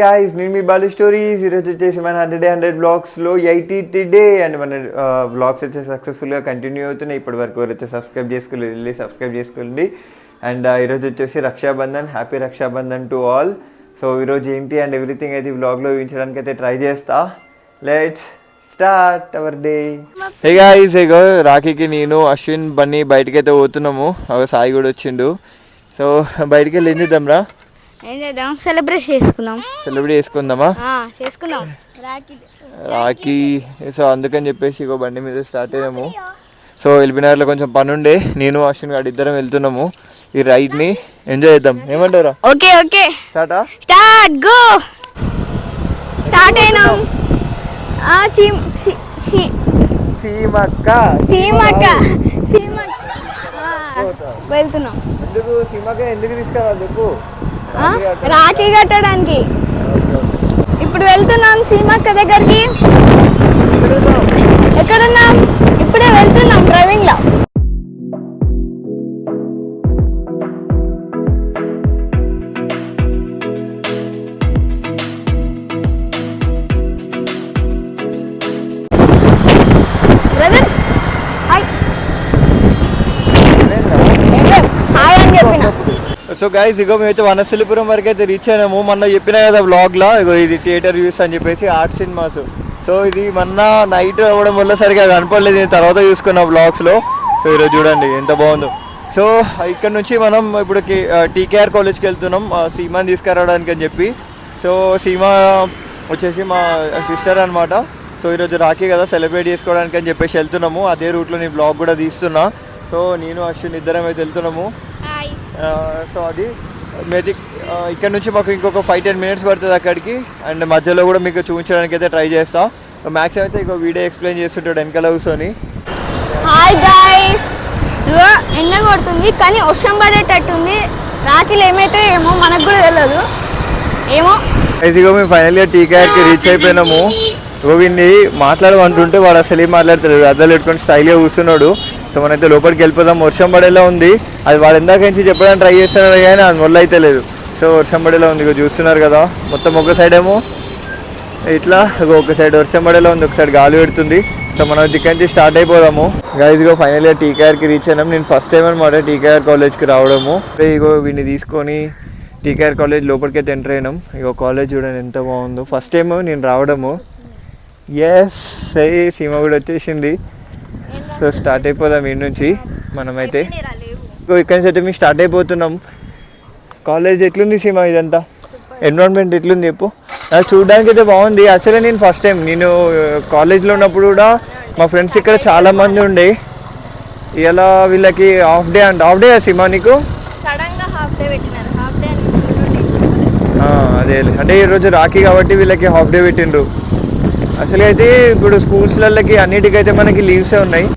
Guys నేను మీ Balu stories ఈరోజు వచ్చేసి మన హండ్రెడ్ హండ్రెడ్ బ్లాగ్స్లో ఎయిటీత్ డే అండ్ మన బ్లాగ్స్ అయితే సక్సెస్ఫుల్గా కంటిన్యూ అవుతున్నాయి. ఇప్పటి వరకు ఎవరైతే సబ్స్క్రైబ్ చేసుకోలేదు వెళ్ళి సబ్స్క్రైబ్ చేసుకోండి. అండ్ ఈరోజు వచ్చేసి Raksha Bandhan happy Raksha Bandhan to all so ఈరోజు ఏంటి అండ్ ఎవ్రీథింగ్ అయితే బ్లాగ్లో ఊహించడానికి అయితే ట్రై చేస్తా. Let's start our day hey guys ఏగో రాఖీకి నేను అశ్విన్ బన్నీ బయటకైతే అయితే పోతున్నాము. ఒక సాయి కూడా వచ్చిండు. సో బయటికి వెళ్ళి దమ్రా రా ఏం చేద్దాం? సెలబ్రేట్ చేసుకుందాం. సెలబ్రేట్ చేసుకుందామా? చేసుకుందాం. రాఖీ. రాఖీ. సో అందుకని చెప్పేసి ఇగో బండి మీద స్టార్ట్ అయ్యాము సో ఎల్బినార్లో కొంచెం పని ఉండే నేను అశ్విన్ గారు ఇద్దరం వెళ్తున్నాము. ఈ రైడ్ని ఎంజాయ్ చేద్దాం. ఏమంటారా ఓకే ఓకే. స్టార్టా స్టార్ట్ గో స్టార్ట్ అయినాం. ఆ, చీమ్ సీమక్క. సీమక్క. సీమక్క. వెళ్తున్నాం. ఎందుకు? సీమక్క ఎందుకు తీసుకురా చెప్పు. రాఖీ కట్టడానికి. ఇప్పుడు వెళ్తున్నాం సీమక్క దగ్గరికి. సో గైస్ ఇగో మేమైతే వనశిలిపురం వరకు అయితే రీచ్ అయినాము. మొన్న చెప్పినా కదా బ్లాగ్లో ఇగో ఇది థియేటర్ వ్యూస్ అని చెప్పేసి ఆర్ట్ సినిమాస్ సో ఇది మొన్న నైట్ అవ్వడం వల్ల సరిగా కనపడలేదు. నేను తర్వాత చూసుకున్న బ్లాగ్స్లో సో ఈరోజు చూడండి ఎంత బాగుందో. సో ఇక్కడ నుంచి మనం ఇప్పుడు టీకేఆర్ కాలేజ్కి వెళ్తున్నాం. సీమాని తీసుకురావడానికి అని చెప్పి. సో సీమా వచ్చేసి మా సిస్టర్ అనమాట సో ఈరోజు రాఖీ కదా సెలబ్రేట్ చేసుకోవడానికి అని చెప్పేసి వెళ్తున్నాము. అదే రూట్లో నీ బ్లాగ్ కూడా తీస్తున్నా. సో నేను అశ్విన్ ఇద్దరం అయితే వెళ్తున్నాము. సో అది మేది ఇక్కడ నుంచి మాకు ఇంకొక ఫైవ్ టెన్ మినిట్స్ పడుతుంది అక్కడికి. అండ్ మధ్యలో కూడా మీకు చూపించడానికి అయితే ట్రై చేస్తా. మ్యాక్స్ అయితే ఇంకో వీడియో ఎక్స్ప్లెయిన్ చేస్తుంటాడు వెనకాల కూర్చొని. హాయ్ గాయ్స్ ఇదిగో ఎండ కొడుతుంది కానీ వర్షం పడేటట్టుంది. రాఖీలు ఏమైతే ఏమో మనకు కూడా తెలియదు ఏమో? ఇదిగో మేము ఫైనల్గా టీకాకి రీచ్ అయిపోయినాము. ఇగో వీడిని మాట్లాడమంటుంటే వాడు అసలు ఏం మాట్లాడతాడు అద్దలు పెట్టుకొని స్టైల్గా కూర్చున్నాడు. సో మనైతే లోపలికి వెళ్ళిపోదాం. వర్షం పడేలా ఉంది. అది వాడు ఇందాక నుంచి చెప్పడానికి ట్రై చేస్తున్నారు కానీ అది మొదలు అయితే లేదు. సో వర్షం పడేలా ఉంది. ఇక చూస్తున్నారు కదా. మొత్తం ఒక సైడ్ ఏమో ఇట్లా ఇగో ఒక సైడ్ వర్షం పడేలా ఉంది. ఒక సైడ్ గాలి పెడుతుంది. సో మనం దిక్కడి నుంచి స్టార్ట్ అయిపోదాము. ఇదిగో ఫైనల్గా టీకేఆర్కి రీచ్ అయినాం. నేను ఫస్ట్ టైం అనమాట టీకేఆర్ కాలేజ్కి రావడము. ఇగో వీడిని తీసుకొని టీకేఆర్ కాలేజ్ లోపలికి అయితే ఎంటర్ అయినాం. ఇగో కాలేజ్ చూడండి ఎంత బాగుందో. ఫస్ట్ టైం నేను రావడము. ఎస్ సై సీమ కూడా వచ్చేసింది. సో స్టార్ట్ అయిపోదాం ఈ నుంచి మనమైతే. ఇక్కడి నుంచి అయితే మేము స్టార్ట్ అయిపోతున్నాం. కాలేజ్ ఎట్లుంది సీమ ఇదంతా? ఎన్విరాన్మెంట్ ఎట్లుంది చెప్పు? నాకు చూడడానికి అయితే బాగుంది. అసలే నేను ఫస్ట్ టైం నేను కాలేజ్లో ఉన్నప్పుడు కూడా మా ఫ్రెండ్స్ ఇక్కడ చాలా మంది ఉండే. ఇలా వీళ్ళకి హాఫ్ డే అంట. హాఫ్ డే సీమా నీకు? అదే. అంటే ఈరోజు రాఖీ కాబట్టి వీళ్ళకి హాఫ్ డే పెట్టిండ్రు. అసలు అయితే ఇప్పుడు స్కూల్స్లకి అన్నిటికైతే మనకి లీవ్సే ఉన్నాయి.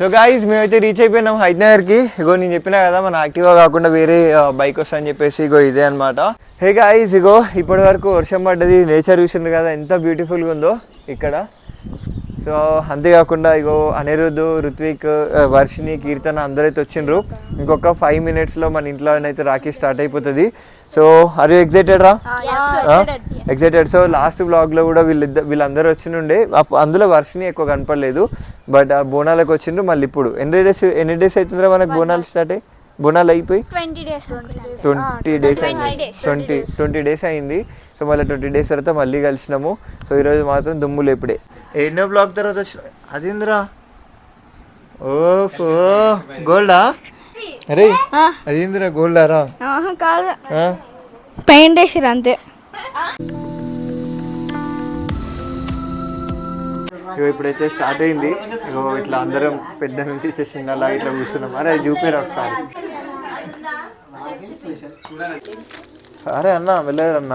సో గాయస్ మేమైతే రీచ్ అయిపోయినాం హైదనగర్కి ఇగో నేను చెప్పినా కదా మన యాక్టివా కాకుండా వేరే బైక్ వస్తాయని చెప్పేసి ఇగో ఇదే అనమాట హే గాయస్ ఇగో ఇప్పటి వరకు వర్షం పడ్డది నేచర్ చూసిండ్రు కదా ఎంత బ్యూటిఫుల్గా ఉందో ఇక్కడ. సో అంతేకాకుండా ఇగో అనిరుద్ధ్ ఋత్విక్ ఆ, వర్షిని కీర్తన అందరైతే వచ్చిండ్రు. ఇంకొక ఫైవ్ మినిట్స్లో మన ఇంట్లో అయితే రాఖీ స్టార్ట్ అయిపోతుంది. సో ఆర్ యూ ఎగ్జైటెడ్ రా? ఎగ్జైటెడ్ సో లాస్ట్ బ్లాగ్లో కూడా వీళ్ళిద్దరు వీళ్ళందరూ అప్పు- అందులో వర్షిని ఎక్కువ కనపడలేదు. బట్ ఆ బోనాలకు వచ్చిండ్రు మళ్ళీ ఇప్పుడు. ఎన్ని డేస్ ఎన్ని డేస్ అవుతుందిరా మనకు బోనాలు స్టార్ట్ అయ్యి? బోనాలు అయిపోయి? ట్వంటీ డేస్ ట్వంటీ డేస్ అయింది. ట్వంటీ ట్వంటీ డేస్ అయింది. సో మళ్ళీ ట్వంటీ డేస్ తర్వాత మళ్ళీ కలిసినాము. సో ఈరోజు మాత్రం దుమ్ములు ఇప్పుడే. ఎన్నో బ్లాగ్ తర్వాత వచ్చిన అదేంద్రా ఓఫో. గోల్డా? అరే అదేంద్రా గోల్డా రా కాదు ఆ? పెయింట్ వేసిరు అంతే. ఇగో ఇప్పుడైతే స్టార్ట్ అయింది. ఇట్లా అందరం పెద్ద నుంచి ఇచ్చే చిన్నలా ఇట్లా కూర్చున్నాం. అరే అది చూపిరా ఒకసారి. సరే అన్న వెళ్ళారు అన్న?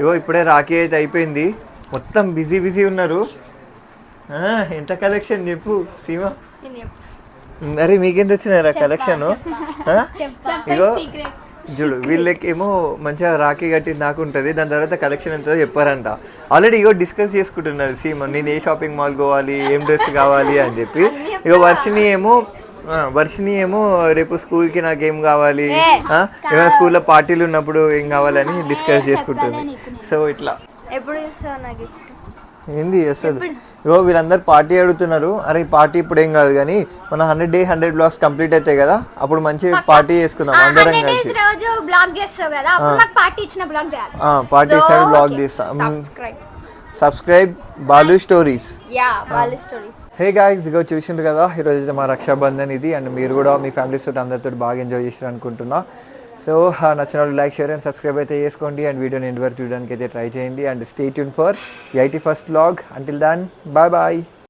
ఇగో ఇప్పుడే రాఖీ అయితే అయిపోయింది. మొత్తం బిజీ బిజీ ఉన్నారు. ఎంత కలెక్షన్ చెప్పు సీమ? మరి మీకెంత వచ్చినారా కలెక్షన్ ఇగో చూడు వీళ్ళకేమో మంచిగా రాఖీ కట్టి నాకు ఉంటుంది. దాని తర్వాత కలెక్షన్ ఎంతో చెప్పారంట. ఆల్రెడీ ఇగో డిస్కస్ చేసుకుంటున్నారు సీమ. నేను ఏ షాపింగ్ మాల్ పోవాలి ఏం డ్రెస్ కావాలి అని చెప్పి. ఇగో వర్షిని ఏమో వర్షిని ఏమో రేపు స్కూల్కి నాకు ఏం కావాలి? ఏమైనా స్కూల్లో పార్టీలు ఉన్నప్పుడు ఏం కావాలని డిస్కస్ చేసుకుంటుంది. సో ఇట్లా. ఎప్పుడు ఏంది అసలు ఇగో వీళ్ళందరూ పార్టీ అడుగుతున్నారు. అరే పార్టీ ఇప్పుడు ఏం కాదు కానీ మన hundred day hundred blogs complete అవుతాయి కదా అప్పుడు మంచి పార్టీ చేసుకుందాం అందరం కలిసి. రోజు బ్లాగ్ చేస్తావు కదా పార్టీ ఇచ్చిన బ్లాగ్ చేయాలి. పార్టీ ఇచ్చాడు బ్లాగ్ తీస్తాం సబ్స్క్రైబ్ బాలు స్టోరీస్ యా వాళ్ళ స్టోరీస్ హే గాయస్ ఇగో చూసిండ్రు కదా? ఈరోజు మా రక్షాబంధన్ ఇది అండ్ మీరు కూడా మీ ఫ్యామిలీస్ తోటి అందరితో బాగా ఎంజాయ్ చేసారు అనుకుంటున్నా. సో నచ్చిన వాళ్ళు లైక్ షేర్ అండ్ సబ్స్క్రైబ్ అయితే చేసుకోండి అండ్ వీడియోని ఎండ్ వరకు చూడడానికి అయితే ట్రై చేయండి and stay tune for eighty first blog until then bye bye